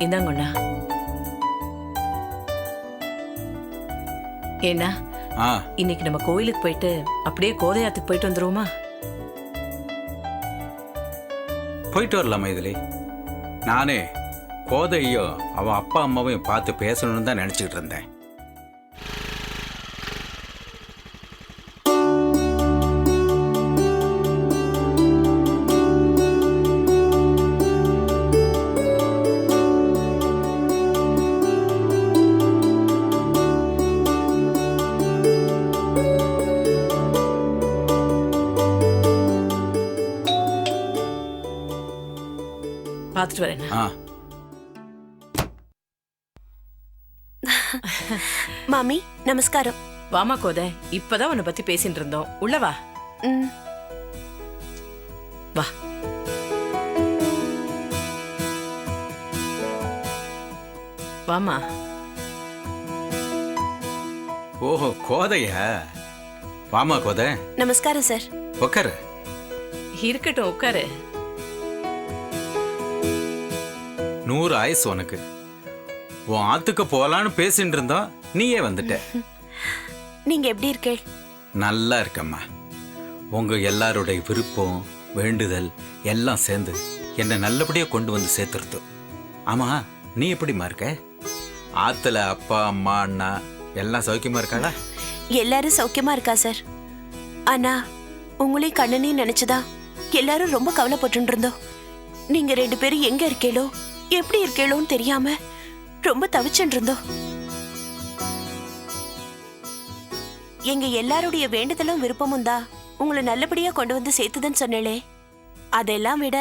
இந்தாங்கண்ணா ஏன்னா ஆ. இன்னைக்கு நம்ம கோயிலுக்கு போயிட்டு அப்படியே கோதையாத்துக்கு போயிட்டு வந்துருவோமா? போயிட்டு வரலாம் மைதிலி நானே கோதையும் அவன் அப்பா அம்மாவையும் பார்த்து பேசணும்னு தான் நினச்சிக்கிட்டு இருந்தேன். மாமி நமஸ்காரம். வாமா கோதை இப்பதான் உன்னை பத்தி பேசிட்டு இருந்தோம். உள்ள வா. வா. வாமா. ஓஹோ கோதையா? வாமா கோதை. நமஸ்காரம் சார். உக்காரு. இருக்கட்டும் உட்காரு நூறு ஆயுசு உனக்கு. உன் ஆத்துக்கு போலான்னு பேசிட்டு இருந்தோம் நீயே வந்துட்ட. நீங்க எப்படி இருக்கேள் நல்லா இருக்கம்மா. உங்க எல்லாருடைய விருப்பம் வேண்டுதல் எல்லாம் சேர்ந்து என்னை நல்லபடியா கொண்டு வந்து சேர்த்துருத்து ஆமா நீ எப்படிம்மா இருக்க? ஆத்துல அப்பா அம்மா அண்ணா எல்லாம் சௌக்கியமா இருக்காளா? எல்லாரும் சௌக்கியமா இருக்கா சார்? ஆனா உங்களையும் கண்ணனையும் நினைச்சுதான் எல்லாரும் ரொம்ப கவலைப்பட்டு இருந்தோம் நீங்க ரெண்டு பேரும் எங்க இருக்கேளோ எப்படி இருக்கேளோன்னு தெரியாம ரொம்ப தவிச்சுட்டு இருந்தோம் எங்க எல்லாருடைய வேண்டுதலும் விருப்பமும் தான் உங்களை நல்லபடியா கொண்டு வந்து சேர்த்துதுன்னு சொன்னேளே. அதெல்லாம் விட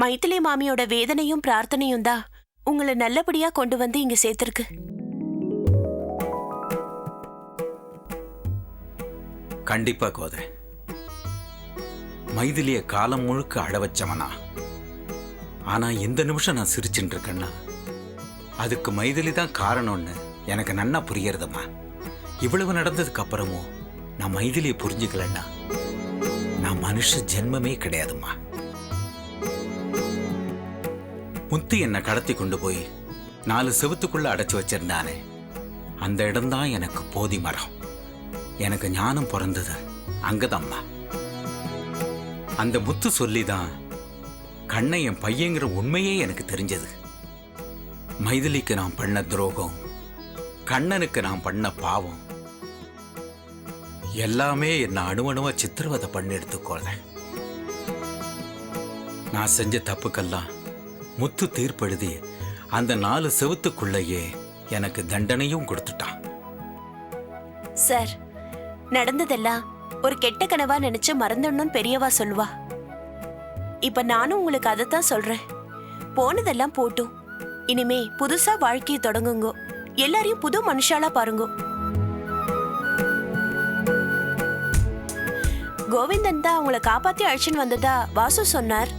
மைத்திலி மாமியோட வேதனையும் பிரார்த்தனையும் தான் உங்களை நல்லபடியா கொண்டு வந்து இங்க சேர்த்திருக்கு. கண்டிப்பா கோதை மைதிலிய காலம் முழுக்க அழ வச்சவனா. ஆனா இந்த நிமிஷம் நான் சிரிச்சுட்டு இருக்கேன்னா அதுக்கு மைதிலி தான் காரணம்னு எனக்கு நன்னா புரியறதும்மா. இவ்வளவு நடந்ததுக்கு அப்புறமும் நான் மைதிலியை புரிஞ்சுக்கலன்னா நான் மனுஷ ஜென்மமே கிடையாதும்மா. முத்து என்னை கடத்தி கொண்டு போய் நாலு செவுத்துக்குள்ள அடைச்சு வச்சிருந்தானே அந்த இடம்தான் எனக்கு போதி மரம். எனக்கு ஞானம் பிறந்தது அங்கதம்மா. அந்த முத்து சொல்லிதான் கண்ணை என் பையங்கிற உண்மையே எனக்கு தெரிஞ்சது. மைதிலிக்கு நான் பண்ண துரோகம் கண்ணனுக்கு நான் பண்ண பாவம். எல்லாமே என்ன அணுவணுவா சித்திரவதை பண்ணி எடுத்துக்கொள்றேன். நான் செஞ்ச தப்புக்கெல்லாம் முத்து தீர்ப்பெழுதி அந்த நாலு செவுத்துக்குள்ளேயே எனக்கு தண்டனையும் கொடுத்துட்டான். சார் நடந்ததெல்லாம் ஒரு கெட்ட கனவா நினைச்சு மறந்துடணும்னு பெரியவா சொல்லுவா. இப்ப நானும் உங்களுக்கு அதைத்தான் சொல்றேன். போனதெல்லாம் போட்டும். இனிமே புதுசா வாழ்க்கையை தொடங்குங்க. எல்லாரையும் புது மனுஷாலா பாருங்க. கோவிந்தன் தான் அவங்கள காப்பாத்தி அழைச்சின்னு வந்ததா வாசு சொன்னார்.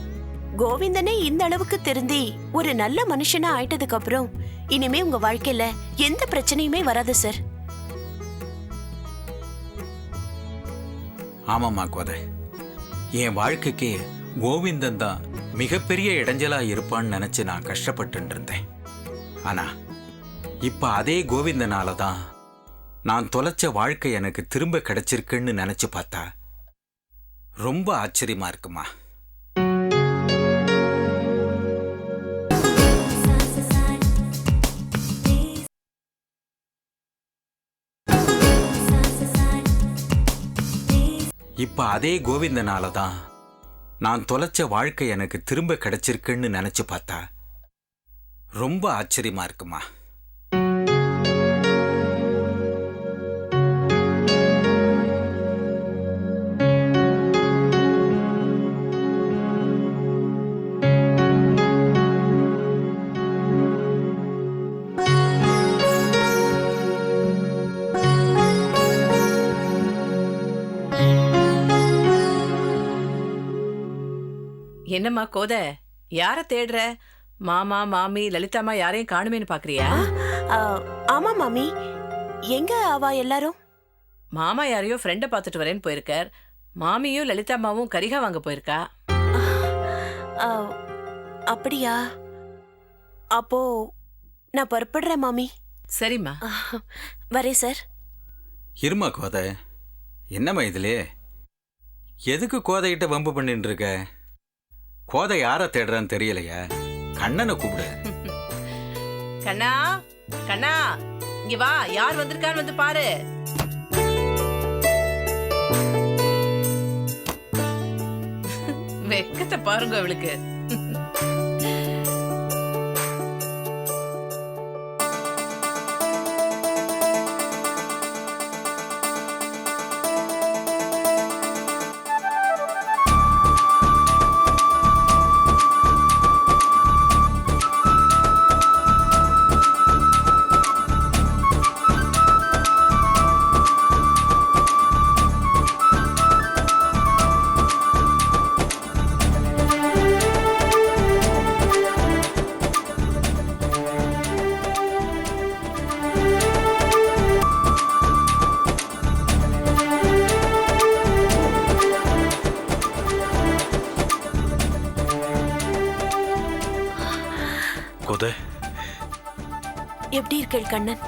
கோவிந்தனே இந்த அளவுக்கு திருந்தி ஒரு நல்ல மனுஷனா ஆயிட்டதுக்கு அப்புறம் இனிமே உங்க வாழ்க்கையில எந்த பிரச்சனையுமே வராது சார் ஆமாம்மா கோதை. என் வாழ்க்கைக்கு கோவிந்தன் தான் மிகப்பெரிய இடைஞ்சலா இருப்பான்னு நினைச்சு நான் கஷ்டப்பட்டு இருந்தேன் ஆனா இப்ப அதே கோவிந்தனால தான் நான் தொலைச்ச வாழ்க்கை எனக்கு திரும்ப கிடைச்சிருக்குன்னு நினைச்சு பார்த்தா ரொம்ப ஆச்சரியமா இருக்குமா. இப்ப அதே கோவிந்தனால தான் நான் தொலைச்ச வாழ்க்கை எனக்கு திரும்ப கிடைச்சிருக்குன்னு நினைச்சு பார்த்தா ரொம்ப ஆச்சரியமா இருக்குமா? என்னம்மா கோதை? யார தேடுற? மாமா மாமி லலிதாம்மா யாரையும் காணுமேன்னு பாக்குறியா? ஆமா மாமி. எங்க அவ எல்லாரும்? மாமா யாரையோ ஃப்ரெண்டை பார்த்துட்டு வரேன்னு போயிருக்கார். மாமியும் லலிதாம்மாவும் கரிகா வாங்க போயிருக்கா? ஆ, அப்படியா? அப்போ நான் புறப்படுறேன் மாமி. சரிம்மா. வரேன் சார் இருமா கோதை? என்னம்மா இதுலே எதுக்கு கோதைகிட்ட வம்பு பண்ணிட்டு இருக்க கோதை யாரை தேடுறான்னு தெரியலையா. கண்ணனை கூப்பிடு. கண்ணா கண்ணா இங்க வா யார் வந்திருக்கான்னு வந்து பாரு. வெக்கத்தை பாருங்க அவளுக்கு இருக்கேள் கண்ணன்.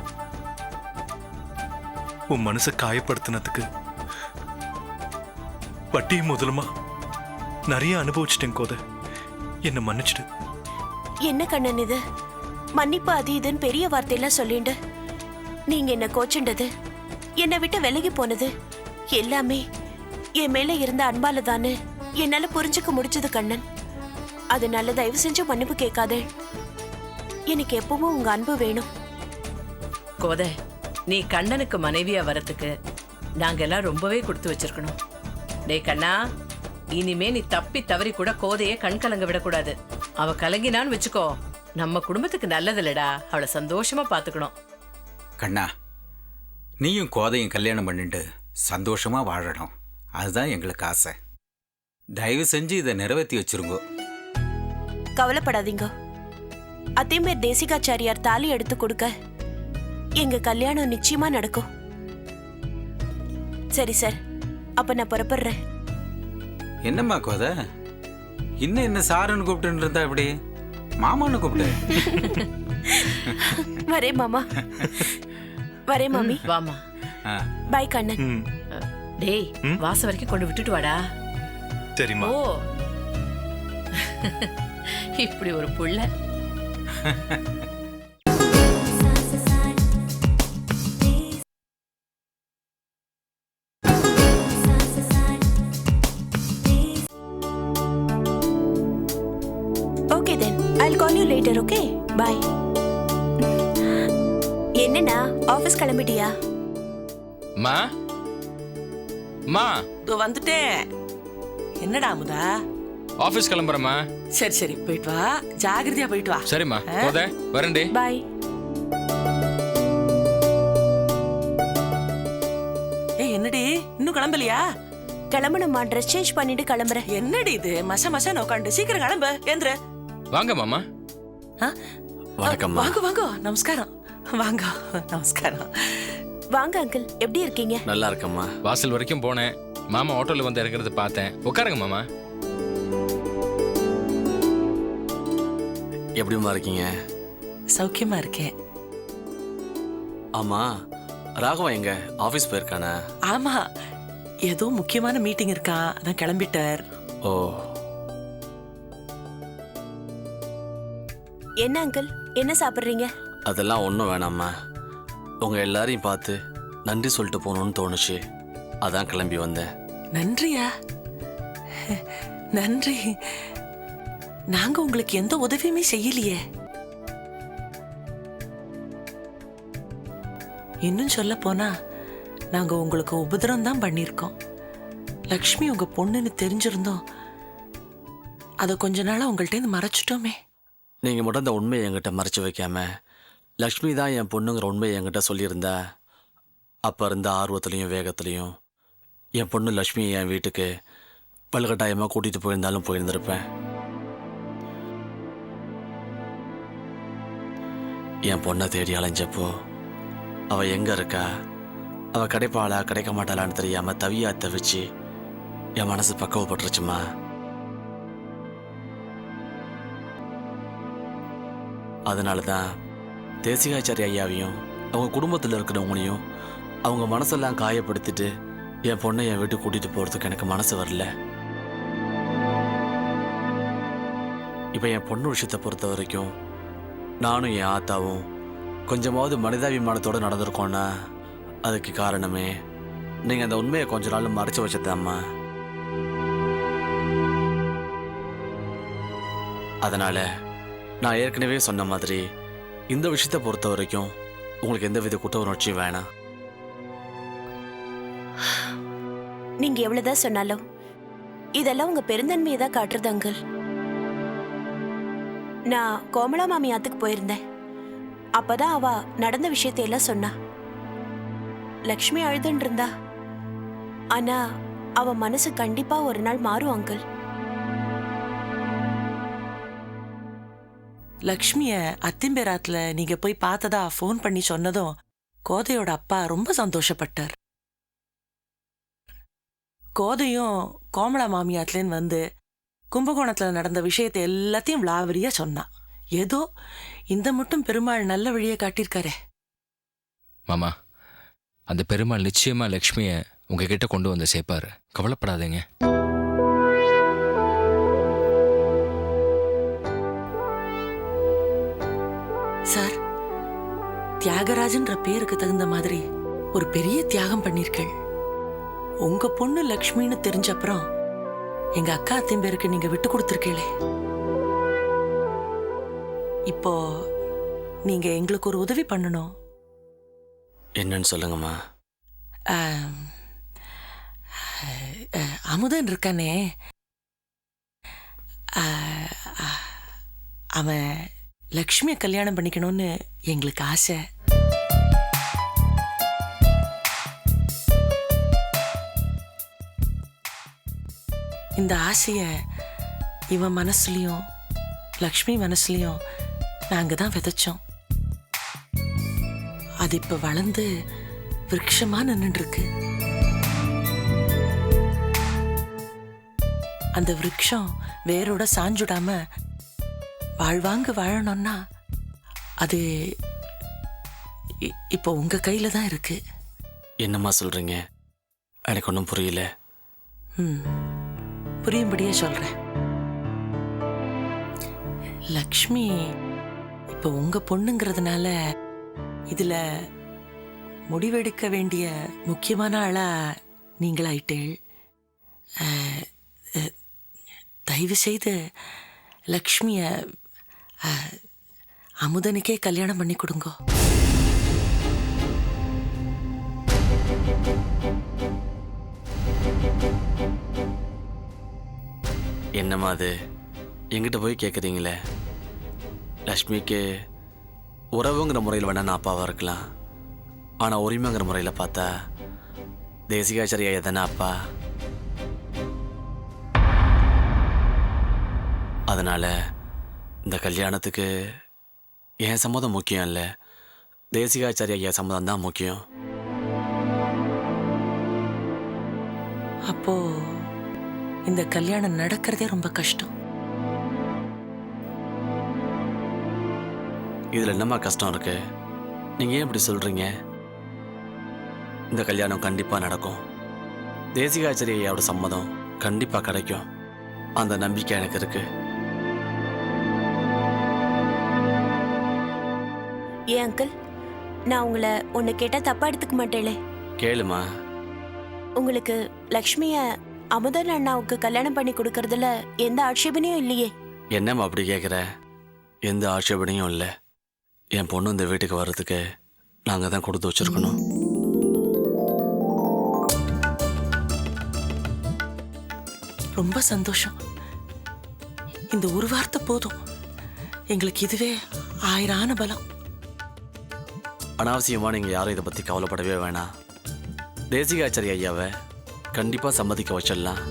உன் மனசை காயப்படுத்தினதுக்கு வட்டியும் முதலுமா நிறைய அனுபவிச்சிட்டேன் கோதை. என்னை மன்னிச்சிடு. என்ன கண்ணன் இது? மன்னிப்பு அது இதுன்னு பெரிய வார்த்தையெல்லாம் சொல்லிண்டு. நீங்க என்ன கோச்சுண்டது? என்னை விட்டு விலகி போனது? எல்லாமே என் மேல இருந்த அன்பால தானே என்னால புரிஞ்சுக்க முடிச்சது கண்ணன். அதனால தயவு செஞ்சு மன்னிப்பு கேட்காதே. எனக்கு எப்பவும் உங்க அன்பு வேணும். கோதை நீ கண்ணனுக்கு மனைவியா வரத்துக்கு நாங்க எல்லாம் ரொம்பவே கொடுத்து வச்சிருக்கணும். டேய் கண்ணா இனிமே நீ தப்பி தவறி கூட கோதைய கண் கலங்க விடக்கூடாது. அவ கலங்கினான்னு வச்சுக்கோ நம்ம குடும்பத்துக்கு நல்லதில்லடா அவளை சந்தோஷமா பாத்துக்கணும். கண்ணா நீயும் கோதையும் கல்யாணம் பண்ணிட்டு சந்தோஷமா வாழணும். அதுதான் எங்களுக்கு ஆசை. தயவு செஞ்சு இதை நிறைவேற்றி வச்சிருங்கோ. கவலைப்படாதீங்க. அத்தைமேர் தேசிகாச்சாரியார் தாலி எடுத்து கொடுக்க எங்க கல்யாணம் நிச்சயமா நடக்கும். சரி சார். அப்ப நான் புறப்படுறேன். என்னம்மா கோதை? இன்னும் என்ன சாருன்னு கூப்பிட்டு இருந்தா இப்படி மாமான்னு கூப்பிடு. வரேன் மாமா. வரேன் மாமி. வாமா பாய் கண்ணன். டேய் ம்? வாசல் வரைக்கும் கொண்டு விட்டுட்டு வாடா. சரிம்மா. ஓ. இப்படி ஒரு புள்ள. லேட்டர் ஓகே பாய் என்னண்ணா ஆபீஸ் கிளம்பிட்டியா? மா? மா? இதோ வந்துட்டேன். என்னடா அமுதா? ஆபீஸ் கிளம்புறேம்மா. சரி சரி போயிட்டு வா. ஜாகிரதையா போயிட்டு வா. சரிம்மா போதே வரேன்டி. பாய் ஏய் என்னடி? இன்னும் கிளம்பலையா? கிளம்பணுமா ட்ரெஸ் சேஞ்ச் பண்ணிட்டு கிளம்புறேன். என்னடி இது? மச மசன்னு உட்காந்து சீக்கிரம் கிளம்பு. ஏந்திர. வாங்க மாமா. வணக்கம்மா வாங்க வாங்க நமஸ்காரம் வாங்க நமஸ்காரம் வாங்க அங்கிள் எப்படி இருக்கீங்க நல்லா இருக்கம்மா வாசல் வரைக்கும் போனேன் மாமா ஆட்டோல வந்து இறங்குறத பார்த்தேன் உட்காருங்க மாமா எப்படிம்மா இருக்கீங்க சௌக்கியமா இருக்கேன் ஆமா ராகவன் எங்க ஆபீஸ் போயிருக்கானே ஆமா ஏதோ முக்கியமான மீட்டிங் இருக்கான் அதான் கிளம்பிட்டார் ஓ என்ன அங்கிள்? என்ன சாப்பிடுறீங்க? அதெல்லாம் ஒன்றும் வேணாம்மா. உங்க எல்லாரையும் பார்த்து நன்றி சொல்லிட்டு போகணும்னு தோணுச்சு. அதான் கிளம்பி வந்தேன். நன்றியா? நன்றி. நாங்க உங்களுக்கு எந்த உதவியுமே செய்யலையே. இன்னும் சொல்ல போனா நாங்க உங்களுக்கு உபதிரம் தான் பண்ணியிருக்கோம். லக்ஷ்மி உங்க பொண்ணுன்னு தெரிஞ்சிருந்தோம். அதை கொஞ்ச நாளா உங்கள்ட்ட இருந்து மறைச்சிட்டோமே. நீங்கள் மட்டும் அந்த உண்மையை என்கிட்ட மறைச்சு வைக்காம லக்ஷ்மி தான் என் பொண்ணுங்கிற உண்மையை என்கிட்ட சொல்லியிருந்தா அப்போ இருந்த ஆர்வத்துலேயும் வேகத்துலேயும் என் பொண்ணு லக்ஷ்மி என் வீட்டுக்கு பல்கட்டாயமாக கூட்டிகிட்டு போயிருந்தாலும் போயிருந்திருப்பேன். என் பொண்ணை தேடி அலைஞ்சப்போ அவள் எங்கே இருக்கா? அவள் கிடைப்பாளா கிடைக்க மாட்டாளான்னு தெரியாமல் தவியா தவிச்சு என் மனசு பக்குவப்பட்டுருச்சுமா? அதனால தான் தேசிகாச்சாரி ஐயாவையும் அவங்க குடும்பத்தில் இருக்கிறவங்களையும் அவங்க மனசெல்லாம் காயப்படுத்திட்டு என் பொண்ணை என் வீட்டுக்கு கூட்டிகிட்டு போகிறதுக்கு எனக்கு மனசு வரல. இப்போ என் பொண்ணு விஷயத்தை பொறுத்த வரைக்கும் நானும் என் ஆத்தாவும் கொஞ்சமாவது மனிதாபிமானத்தோடு நடந்திருக்கோன்னா அதுக்கு காரணமே நீங்கள் அந்த உண்மையை கொஞ்ச நாள் மறைச்சு வச்சதாம்மா. அதனால் நான் ஏற்கனவே சொன்ன மாதிரி இந்த விஷயத்தை பொறுத்த வரைக்கும் உங்களுக்கு எந்தவித குற்ற உணர்ச்சியும் வேணாம். நீங்க எவ்வளவுதான் சொன்னாலும் இதெல்லாம் உங்க பெருந்தன்மையை தான் காட்டுறது அங்கிள். நான் கோமலா மாமியாத்துக்கு போயிருந்தேன். அப்பதான் அவ நடந்த விஷயத்தை எல்லாம் சொன்னா. லக்ஷ்மி அழுதுன்னு இருந்தா. ஆனா அவ மனசு கண்டிப்பா ஒரு நாள் மாறும் அங்கிள். லக்ஷ்மிய அத்திம்பேராத்துல நீங்க போய் பார்த்ததா ஃபோன் பண்ணி சொன்னதும் கோதையோட அப்பா ரொம்ப சந்தோஷப்பட்டார். கோதையும் கோமலா மாமியாத்துலேன்னு வந்து கும்பகோணத்துல நடந்த விஷயத்தை எல்லாத்தையும் விளாவரியா சொன்னான் ஏதோ இந்த மட்டும் பெருமாள் நல்ல வழியை காட்டியிருக்காரே. மாமா அந்த பெருமாள் நிச்சயமா லக்ஷ்மியை உங்ககிட்ட கொண்டு வந்து சேர்ப்பாரு. கவலைப்படாதீங்க. தியாகராஜன்ற பேருக்கு தகுந்த மாதிரி ஒரு பெரிய தியாகம் பண்ணிருக்கள். உங்க பொண்ணு லக்ஷ்மின்னு தெரிஞ்ச அப்புறம் எங்க அக்கா அத்தையும் பேருக்கு நீங்க விட்டு கொடுத்துருக்கீங்களே இப்போ நீங்க எங்களுக்கு ஒரு உதவி பண்ணணும். என்னன்னு சொல்லுங்கம்மா. அமுதன் இருக்கானே. அவன் லக்ஷ்மியை கல்யாணம் பண்ணிக்கணும்னு எங்களுக்கு ஆசை. இந்த ஆசையை இவன் மனசுலயும் லக்ஷ்மி மனசுலயும் நாங்க தான் விதைச்சோம். அது இப்போ வளர்ந்து விருட்சமா நின்றுருக்கு இருக்கு அந்த விருட்சம் வேரோட சாஞ்சுடாம வாழ்வாங்க வாழணும்னா அது இப்போ உங்க கையில தான் இருக்கு. என்னம்மா சொல்றீங்க? எனக்கு ஒன்றும் புரியல. ம். புரியும்படியே சொல்றேன். லக்ஷ்மி இப்போ உங்க பொண்ணுங்கிறதுனால இதுல முடிவெடுக்க வேண்டிய முக்கியமான ஆளா நீங்களாயிட்டேள். தயவு செய்து லக்ஷ்மிய அமுதனுக்கே கல்யாணம் பண்ணி கொடுங்கோ. என்னம்மா அது? எங்கிட்ட போய் கேட்குறீங்களே லக்ஷ்மிக்கு உறவுங்கிற முறையில் வேணால் நான் அப்பாவாக இருக்கலாம். ஆனால் உரிமைங்கிற முறையில் பார்த்தா தேசிகாச்சாரி ஐயா தானே அப்பா? அதனால் இந்த கல்யாணத்துக்கு என் சம்மதம் முக்கியம் இல்லை தேசிகாச்சாரி ஐயா சம்மதம் தான் முக்கியம். அப்போ இந்த கல்யாணம் நடக்கிறதே ரொம்ப கஷ்டம். இதில் என்னம்மா கஷ்டம் இருக்கு? நீங்கள் ஏன் இப்படி சொல்கிறீங்க இந்த கல்யாணம் கண்டிப்பாக நடக்கும். தேசிகாச்சாரி ஐயாவோட சம்மதம் கண்டிப்பாக கிடைக்கும். அந்த நம்பிக்கை எனக்கு இருக்கு. அங்கிள். நான் உங்களை ஒன்னு கேட்டா தப்பா எடுத்துக்க மாட்டேளே. கேளுமா. உங்களுக்கு லக்ஷ்மிய அமுதன் அண்ணாவுக்கு கல்யாணம் பண்ணி கொடுக்கறதுல எந்த ஆட்சேபனையும் இல்லையே. என்னம்மா அப்படி கேட்குற எந்த ஆட்சேபனையும் இல்லை. என் பொண்ணு இந்த வீட்டுக்கு வர்றதுக்கு நாங்கள் தான் கொடுத்து வச்சிருக்கணும். ரொம்ப சந்தோஷம். இந்த ஒரு வார்த்தை போதும். எங்களுக்கு இதுவே ஆயிரான பலம். அனாவசியமாக நீங்கள் யாரும் இதை பற்றி கவலைப்படவே வேணாம். தேசிகாச்சாரி ஐயாவை கண்டிப்பாக சம்மதிக்க வச்சிடலாம்.